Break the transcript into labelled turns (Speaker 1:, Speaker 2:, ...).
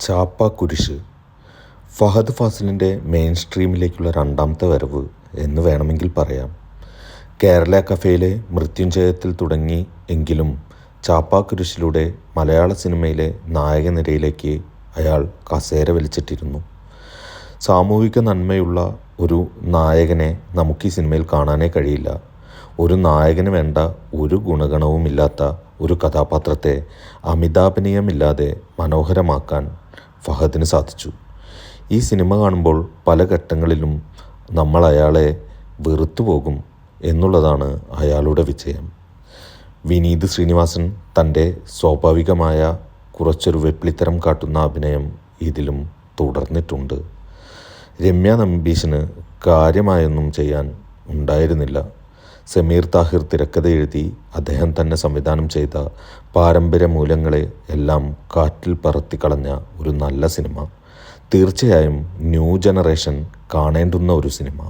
Speaker 1: ചാപ്പ കുരിശ് ഫഹദ് ഫാസിലിന്റെ മെയിൻ സ്ട്രീമിലേക്കുള്ള രണ്ടാമത്തെ വരവ് എന്ന് വേണമെങ്കിൽ പറയാം. കേരള കഫേയിലെ മൃത്യുഞ്ജയത്തിൽ തുടങ്ങി എങ്കിലും ചാപ്പ കുരിശിലൂടെ മലയാള സിനിമയിലെ നായക നിരയിലേക്ക് അയാൾ കസേര വലിച്ചിട്ടിരുന്നു. സാമൂഹിക നന്മയുള്ള ഒരു നായകനെ നമുക്ക് ഈ സിനിമയിൽ കാണാനേ കഴിയില്ല. ഒരു നായകന് വേണ്ട ഒരു ഗുണഗണവുമില്ലാത്ത ഒരു കഥാപാത്രത്തെ അമിതാഭിനയമില്ലാതെ മനോഹരമാക്കാൻ ഫഹദിന് സാധിച്ചു. ഈ സിനിമ കാണുമ്പോൾ പല ഘട്ടങ്ങളിലും നമ്മൾ അയാളെ വെറുത്തു പോകും എന്നുള്ളതാണ് അയാളുടെ വിജയം. വിനീത് ശ്രീനിവാസൻ തന്റെ സ്വാഭാവികമായ കുറച്ചൊരു വെപ്പിളിത്തരം കാട്ടുന്ന അഭിനയം ഇതിലും തുടർന്നിട്ടുണ്ട്. രമ്യ നമ്പീഷിന് കാര്യമായൊന്നും ചെയ്യാൻ ഉണ്ടായിരുന്നില്ല. സമീർ താഹിർ തിരക്കഥ എഴുതി അദ്ദേഹം തന്നെ സംവിധാനം ചെയ്ത പാരമ്പര്യ മൂല്യങ്ങളെ എല്ലാം കാറ്റിൽ പറത്തിക്കളഞ്ഞ ഒരു നല്ല സിനിമ. തീർച്ചയായും ന്യൂ ജനറേഷൻ കാണേണ്ടുന്ന ഒരു സിനിമ.